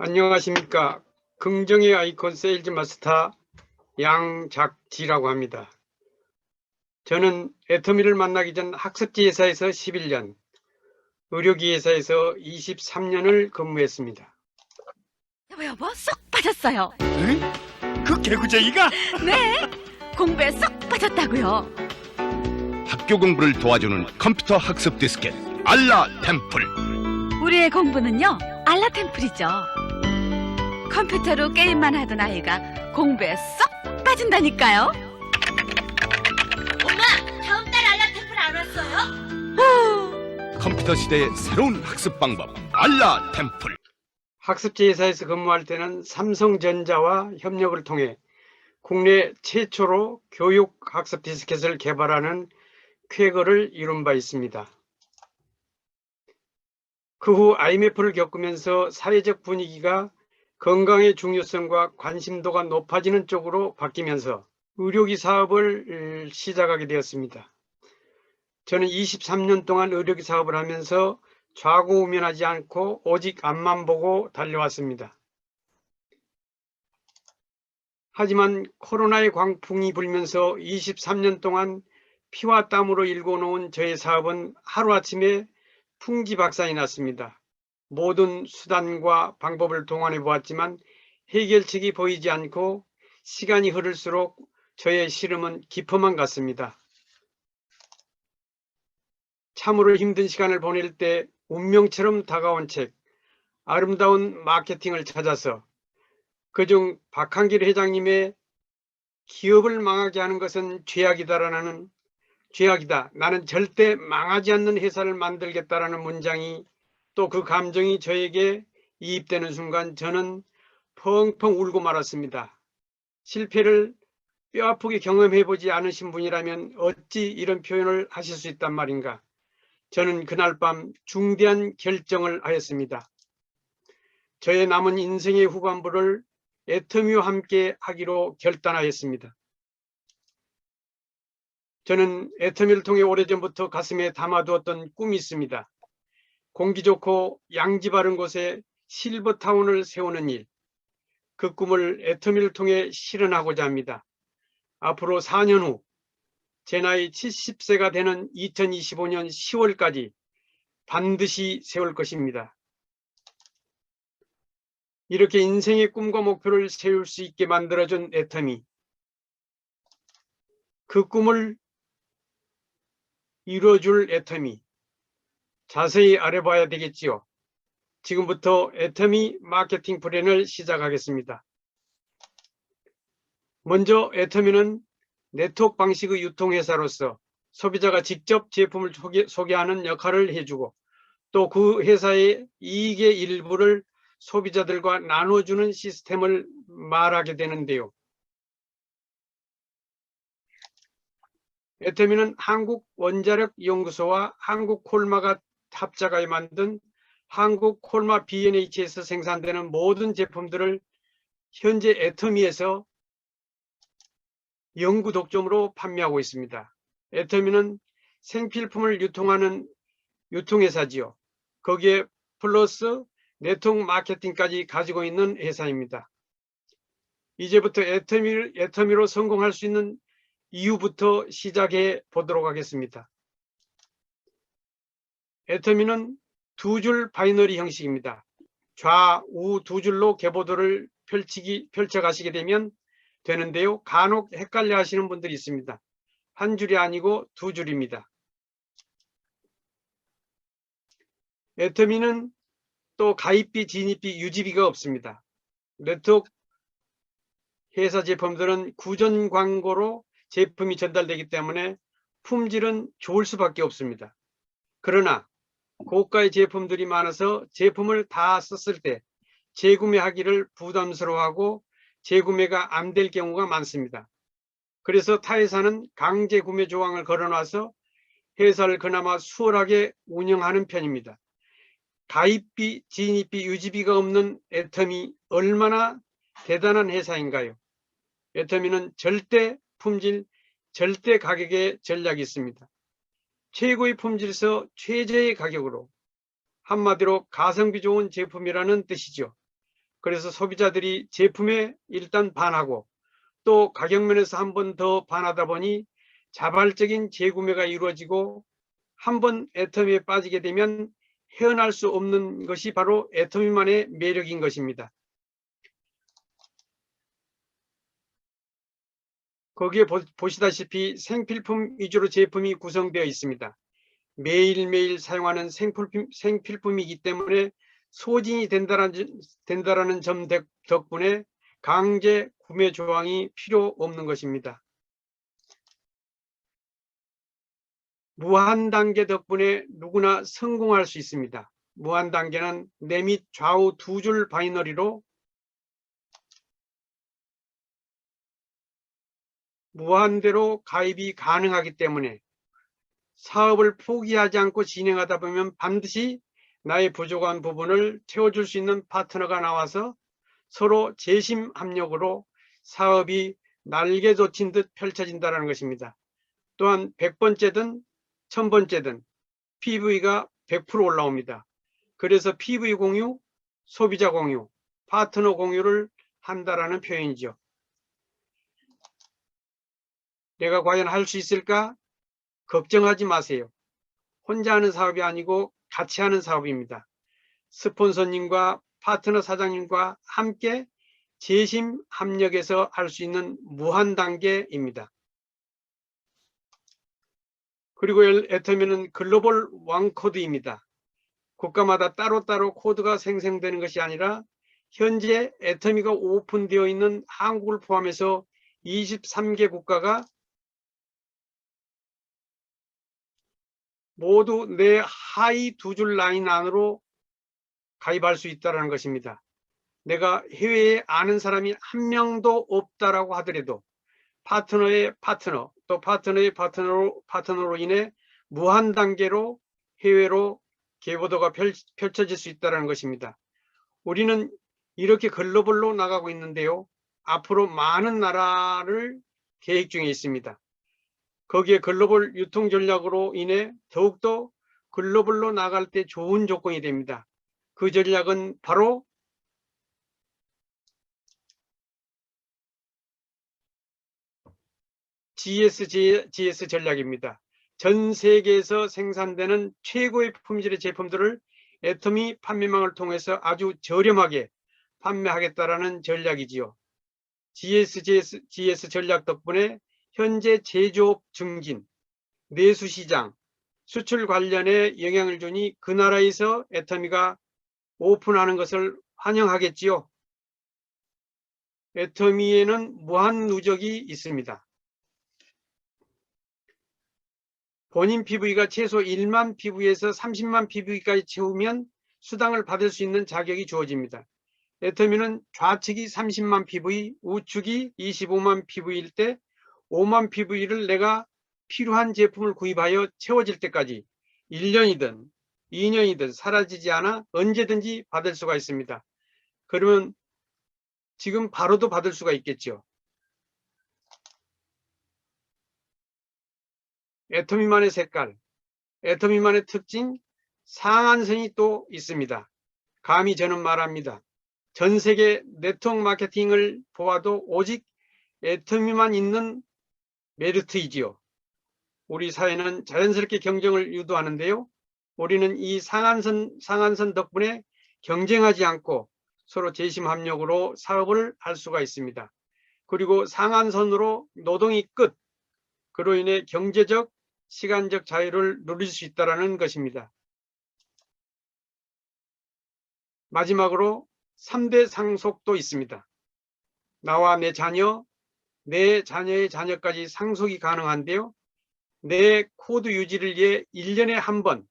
안녕하십니까. 긍정의 아이콘 세일즈 마스터 양작지라고 합니다. 저는 애터미를 만나기 전 학습지 회사에서 11년, 의료기 회사에서 23년을 근무했습니다. 여보 여보 쏙 빠졌어요. 응? 그 개구쟁이가 네 공부에 쏙 빠졌다고요. 학교 공부를 도와주는 컴퓨터 학습 디스켓 알라 템플 우리의 공부는요 알라 템플이죠. 컴퓨터로 게임만 하던 아이가 공부에 쏙 빠진다니까요. 엄마, 다음 달 알라템플 안 왔어요? 후, 컴퓨터 시대의 새로운 학습 방법 알라 템플 학습지 회사에서 근무할 때는 삼성전자와 협력을 통해 국내 최초로 교육 학습 디스켓을 개발하는 쾌거를 이룬 바 있습니다. 그 후 IMF를 겪으면서 사회적 분위기가 건강의 중요성과 관심도가 높아지는 쪽으로 바뀌면서 의료기 사업을 음, 시작하게 되었습니다. 저는 23년 동안 의료기 사업을 하면서 좌고우면하지 않고 오직 앞만 보고 달려왔습니다. 하지만 코로나의 광풍이 불면서 23년 동안 피와 땀으로 일궈놓은 저의 사업은 하루아침에 풍지박산이 났습니다. 모든 수단과 방법을 동원해 보았지만 해결책이 보이지 않고 시간이 흐를수록 저의 시름은 깊어만 갔습니다. 참으로 힘든 시간을 보낼 때 운명처럼 다가온 책, 아름다운 마케팅을 찾아서 그중 박한길 회장님의 기업을 망하게 하는 것은 죄악이다라는 죄악이다. 나는 절대 망하지 않는 회사를 만들겠다라는 문장이 또 그 감정이 저에게 이입되는 순간 저는 펑펑 울고 말았습니다. 실패를 뼈아프게 경험해 보지 않으신 분이라면 어찌 이런 표현을 하실 수 있단 말인가. 저는 그날 밤 중대한 결정을 하였습니다. 저의 남은 인생의 후반부를 애터미와 함께 하기로 결단하였습니다. 저는 애터미를 통해 오래전부터 가슴에 담아두었던 꿈이 있습니다. 공기 좋고 양지 바른 곳에 실버타운을 세우는 일. 그 꿈을 애터미를 통해 실현하고자 합니다. 앞으로 4년 후 제 나이 70세가 되는 2025년 10월까지 반드시 세울 것입니다. 이렇게 인생의 꿈과 목표를 세울 수 있게 만들어준 애터미. 그 꿈을 이루어줄 애터미. 자세히 알아봐야 되겠지요. 지금부터 애터미 마케팅 플랜을 시작하겠습니다. 먼저 애터미는 네트워크 방식의 유통회사로서 소비자가 직접 제품을 소개, 소개하는 역할을 해주고 또 그 회사의 이익의 일부를 소비자들과 나눠주는 시스템을 말하게 되는데요. 애터미는 한국원자력연구소와 한국콜마가 합작하여 만든 한국 콜마 B&H에서 생산되는 모든 제품들을 현재 애터미에서 영구 독점으로 판매하고 있습니다. 애터미는 생필품을 유통하는 유통회사지요. 거기에 플러스 네트워크 마케팅까지 가지고 있는 회사입니다. 이제부터 애터미, 애터미로 성공할 수 있는 이유부터 시작해 보도록 하겠습니다. 애터미는 두 줄 바이너리 형식입니다. 좌우 두 줄로 개보도를 펼치기, 펼쳐가시게 되면 되는데요. 간혹 헷갈려 하시는 분들이 있습니다. 한 줄이 아니고 두 줄입니다. 애터미는 또 가입비, 진입비, 유지비가 없습니다. 네트워크 회사 제품들은 구전 광고로 제품이 전달되기 때문에 품질은 좋을 수밖에 없습니다. 그러나 고가의 제품들이 많아서 제품을 다 썼을 때 재구매하기를 부담스러워하고 재구매가 안 될 경우가 많습니다. 그래서 타회사는 강제 구매 조항을 걸어놔서 회사를 그나마 수월하게 운영하는 편입니다. 가입비, 진입비, 유지비가 없는 애터미 얼마나 대단한 회사인가요? 애터미는 절대 품질, 절대 가격의 전략이 있습니다. 최고의 품질에서 최저의 가격으로 한마디로 가성비 좋은 제품이라는 뜻이죠. 그래서 소비자들이 제품에 일단 반하고 또 가격 면에서 한 번 더 반하다 보니 자발적인 재구매가 이루어지고 한 번 애터미에 빠지게 되면 헤어날 수 없는 것이 바로 애터미만의 매력인 것입니다. 거기에 보, 보시다시피 생필품 위주로 제품이 구성되어 있습니다. 매일매일 사용하는 생필품, 생필품이기 때문에 소진이 된다는, 된다라는 점 덕- 덕분에 강제 구매 조항이 필요 없는 것입니다. 무한 단계 덕분에 누구나 성공할 수 있습니다. 무한 단계는 내밑 좌우 두 줄 바이너리로 무한대로 가입이 가능하기 때문에 사업을 포기하지 않고 진행하다 보면 반드시 나의 부족한 부분을 채워줄 수 있는 파트너가 나와서 서로 재심 합력으로 사업이 날개 돋친 듯 펼쳐진다는 것입니다. 또한 100번째든 1000번째든 PV가 100% 올라옵니다. 그래서 PV 공유, 소비자 공유, 파트너 공유를 한다라는 표현이죠. 내가 과연 할 수 있을까? 걱정하지 마세요. 혼자 하는 사업이 아니고 같이 하는 사업입니다. 스폰서님과 파트너 사장님과 함께 재심 합력해서 할 수 있는 무한 단계입니다. 그리고 애터미는 글로벌 왕코드입니다. 국가마다 따로따로 코드가 생성되는 것이 아니라 현재 애터미가 오픈되어 있는 한국을 포함해서 23개 국가가 모두 내 하위 두 줄 라인 안으로 가입할 수 있다는 것입니다. 내가 해외에 아는 사람이 한 명도 없다라고 하더라도 파트너의 파트너 또 파트너의 파트너로, 파트너로 인해 무한 단계로 해외로 계보도가 펼, 펼쳐질 수 있다는 것입니다. 우리는 이렇게 글로벌로 나가고 있는데요. 앞으로 많은 나라를 계획 중에 있습니다. 거기에 글로벌 유통 전략으로 인해 더욱더 글로벌로 나갈 때 좋은 조건이 됩니다. 그 전략은 바로 GS, GS 전략입니다. 전 세계에서 생산되는 최고의 품질의 제품들을 애터미 판매망을 통해서 아주 저렴하게 판매하겠다라는 전략이지요. GS, GS, GS 전략 덕분에 현재 제조업 증진, 내수시장, 수출 관련에 영향을 주니 그 나라에서 애터미가 오픈하는 것을 환영하겠지요. 애터미에는 무한 누적이 있습니다. 본인 PV가 최소 1만 PV에서 30만 PV까지 채우면 수당을 받을 수 있는 자격이 주어집니다. 애터미는 좌측이 30만 PV, 우측이 25만 PV일 때 5만 PV를 내가 필요한 제품을 구입하여 채워질 때까지 1년이든 2년이든 사라지지 않아 언제든지 받을 수가 있습니다. 그러면 지금 바로도 받을 수가 있겠죠. 애터미만의 색깔, 애터미만의 특징, 상한선이 또 있습니다. 감히 저는 말합니다. 전 세계 네트워크 마케팅을 보아도 오직 애터미만 있는 메리트이지요. 우리 사회는 자연스럽게 경쟁을 유도하는데요. 우리는 이 상한선, 상한선 덕분에 경쟁하지 않고 서로 재심합력으로 사업을 할 수가 있습니다. 그리고 상한선으로 노동이 끝, 그로 인해 경제적, 시간적 자유를 누릴 수 있다는 것입니다. 마지막으로 3대 상속도 있습니다. 나와 내 자녀, 내 자녀의 자녀까지 상속이 가능한데요. 내 코드 유지를 위해 1년에 한 번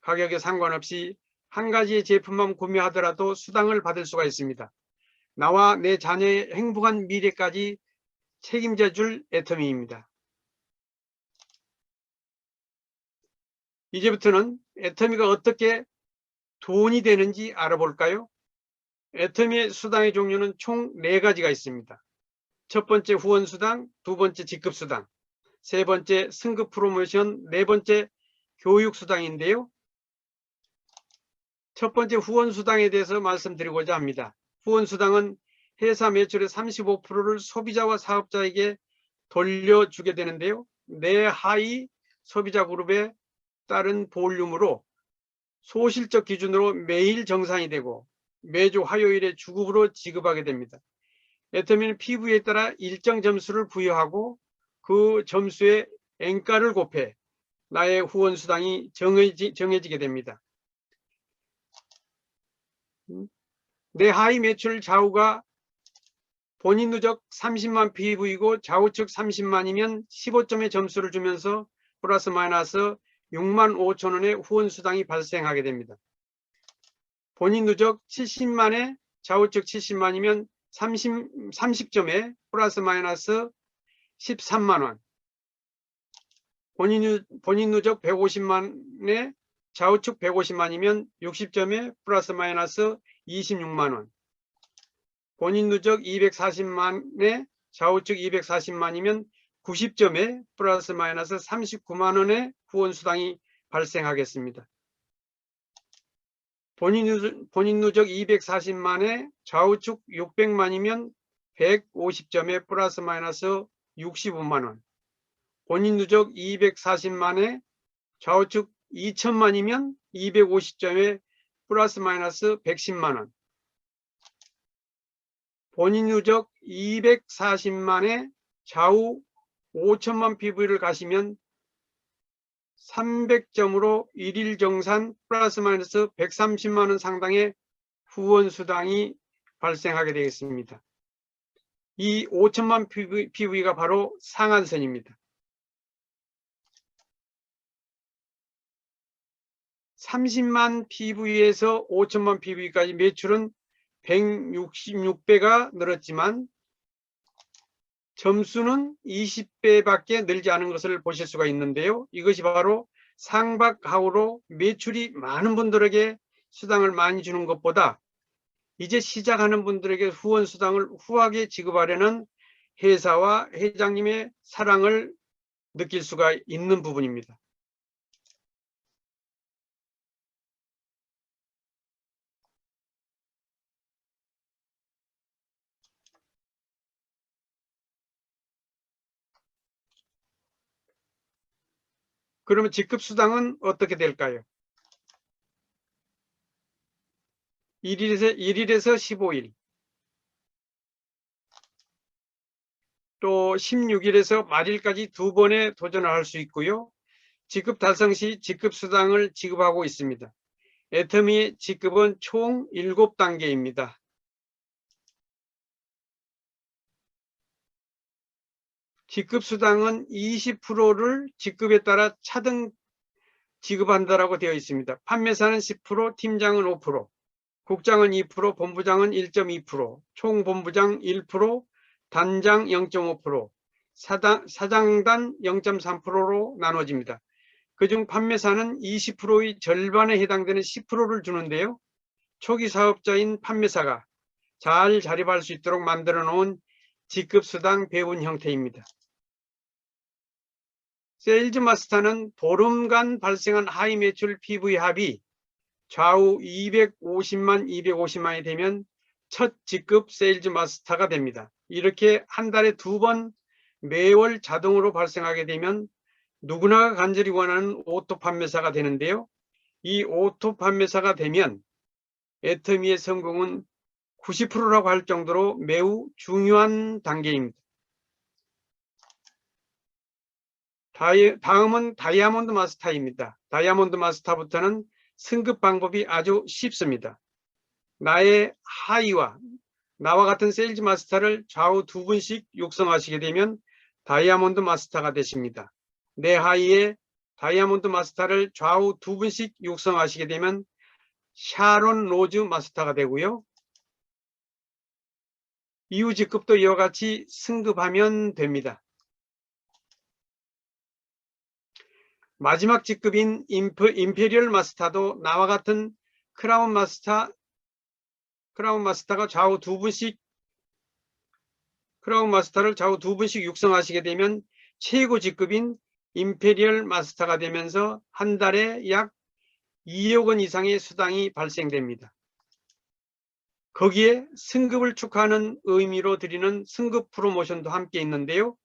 가격에 상관없이 한 가지의 제품만 구매하더라도 수당을 받을 수가 있습니다. 나와 내 자녀의 행복한 미래까지 책임져 줄 애터미입니다. 이제부터는 애터미가 어떻게 돈이 되는지 알아볼까요? 애터미의 수당의 종류는 총 4가지가 있습니다. 첫 번째 후원 수당, 두 번째 직급 수당, 세 번째 승급 프로모션, 네 번째 교육 수당인데요. 첫 번째 후원 수당에 대해서 말씀드리고자 합니다. 후원수당은 회사 매출의 35%를 소비자와 사업자에게 돌려주게 되는데요. 내하위 소비자 그룹에 따른 볼륨으로 소실적 기준으로 매일 정산이 되고 매주 화요일에 주급으로 지급하게 됩니다. 애터미는 PV에 따라 일정 점수를 부여하고 그 점수에 N가를 곱해 나의 후원 수당이 정해지, 정해지게 됩니다. 음, 내 하위 매출 좌우가 본인 누적 30만 PV이고 좌우측 30만이면 15점의 점수를 주면서 플러스 마이너스 6만 5천 원의 후원 수당이 발생하게 됩니다. 본인 누적 70만에 좌우측 70만이면 30, 30점에 플러스 마이너스 13만 원. 본인, 누- 본인 누적 150만에 좌우측 150만이면 60점에 플러스 마이너스 26만 원. 본인 누적 240만에 좌우측 240만이면 90점에 플러스 마이너스 39만 원의 후원 수당이 발생하겠습니다. 본인 누적, 본인 누적 240만에 좌우측 600만이면 150점에 플러스 마이너스 65만 원. 본인 누적 240만에 좌우측 2천만이면 250점에 플러스 마이너스 110만 원. 본인 누적 240만에 좌우 5천만 PV를 가시면 300점으로 일일 정산 플러스 마이너스 130만 원 상당의 후원 수당이 발생하게 되겠습니다. 이 5천만 PV, PV가 바로 상한선입니다. 30만 PV에서 5천만 PV까지 매출은 166배가 늘었지만 점수는 20배밖에 늘지 않은 것을 보실 수가 있는데요. 이것이 바로 상박하우로 매출이 많은 분들에게 수당을 많이 주는 것보다 이제 시작하는 분들에게 후원 수당을 후하게 지급하려는 회사와 회장님의 사랑을 느낄 수가 있는 부분입니다. 그러면 직급수당은 어떻게 될까요? 1일에서, 1일에서 15일, 또 16일에서 말일까지 두 번의 도전을 할 수 있고요. 직급 달성 시 직급수당을 지급하고 있습니다. 애터미의 직급은 총 7단계입니다. 직급 수당은 20%를 직급에 따라 차등 지급한다라고 되어 있습니다. 판매사는 10%, 팀장은 5%, 국장은 2%, 본부장은 1.2%, 총본부장 1%, 단장 0.5%, 사장, 사장단 0.3%로 나눠집니다. 그중 판매사는 20%의 절반에 해당되는 10%를 주는데요. 초기 사업자인 판매사가 잘 자립할 수 있도록 만들어 놓은 직급수당 배분 형태입니다. 세일즈 마스터는 보름간 발생한 하이 매출 PV 합이 좌우 250만 250만이 되면 첫 직급 세일즈 마스터가 됩니다. 이렇게 한 달에 두 번 매월 자동으로 발생하게 되면 누구나 간절히 원하는 오토 판매사가 되는데요. 이 오토 판매사가 되면 애터미의 성공은 90%라고 할 정도로 매우 중요한 단계입니다. 다이, 다음은 다이아몬드 마스터입니다. 다이아몬드 마스터부터는 승급 방법이 아주 쉽습니다. 나의 하이와 나와 같은 세일즈 마스터를 좌우 두 분씩 육성하시게 되면 다이아몬드 마스터가 되십니다. 내 하이에 다이아몬드 마스터를 좌우 두 분씩 육성하시게 되면 샤론 로즈 마스터가 되고요. 이후 직급도 이와 같이 승급하면 됩니다. 마지막 직급인 임프, 임페리얼 마스터도 나와 같은 크라운 마스터, 크라운 마스터가 좌우 두 분씩, 크라운 마스터를 좌우 두 분씩 육성하시게 되면 최고 직급인 임페리얼 마스터가 되면서 한 달에 약 2억 원 이상의 수당이 발생됩니다. 거기에 승급을 축하하는 의미로 드리는 승급 프로모션도 함께 있는데요.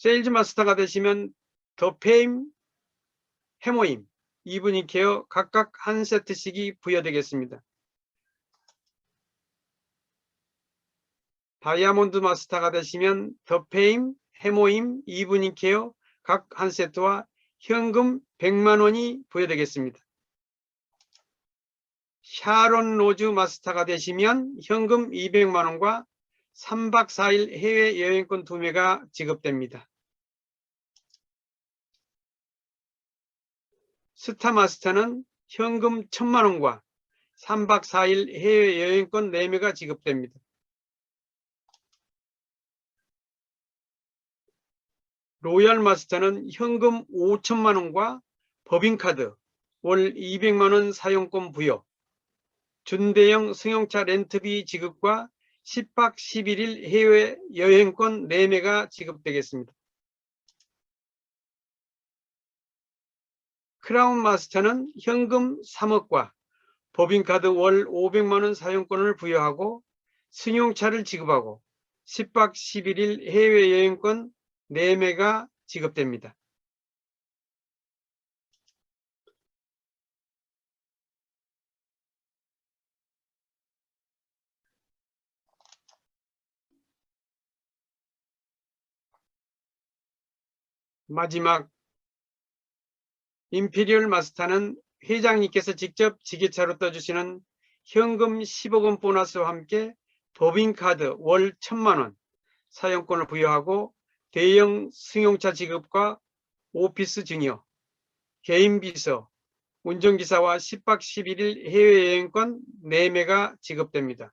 세일즈 마스터가 되시면 더 페임, 해모임, 이브닝 케어 각각 한 세트씩이 부여되겠습니다. 다이아몬드 마스터가 되시면 더 페임, 해모임, 이브닝 케어 각 한 세트와 현금 100만 원이 부여되겠습니다. 샤론 로즈 마스터가 되시면 현금 200만 원과 3박 4일 해외 여행권 2매가 지급됩니다. 스타 마스터는 현금 1000만 원과 3박 4일 해외 여행권 4매가 지급됩니다. 로얄 마스터는 현금 5천만 원과 법인카드 월 200만 원 사용권 부여, 준대형 승용차 렌트비 지급과 10박 11일 해외 여행권 4매가 지급되겠습니다. 크라운 마스터는 현금 3억과 법인카드 월 500만 원 사용권을 부여하고 승용차를 지급하고 10박 11일 해외여행권 4매가 지급됩니다. 마지막 임피리얼 마스터는 회장님께서 직접 지게차로 떠주시는 현금 10억 원 보너스와 함께 법인카드 월 1000만 원 사용권을 부여하고 대형 승용차 지급과 오피스 증여, 개인 비서, 운전기사와 10박 11일 해외여행권 4매가 지급됩니다.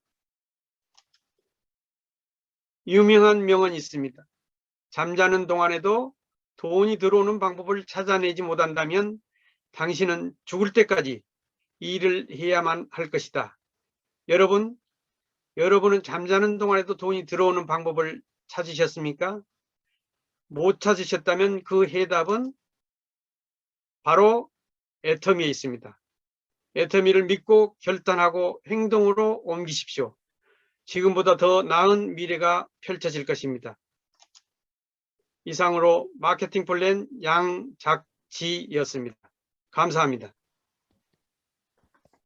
유명한 명언이 있습니다. 잠자는 동안에도 돈이 들어오는 방법을 찾아내지 못한다면 당신은 죽을 때까지 일을 해야만 할 것이다. 여러분, 여러분은 잠자는 동안에도 돈이 들어오는 방법을 찾으셨습니까? 못 찾으셨다면 그 해답은 바로 애터미에 있습니다. 애터미를 믿고 결단하고 행동으로 옮기십시오. 지금보다 더 나은 미래가 펼쳐질 것입니다. 이상으로 마케팅 플랜 양작지였습니다. 감사합니다.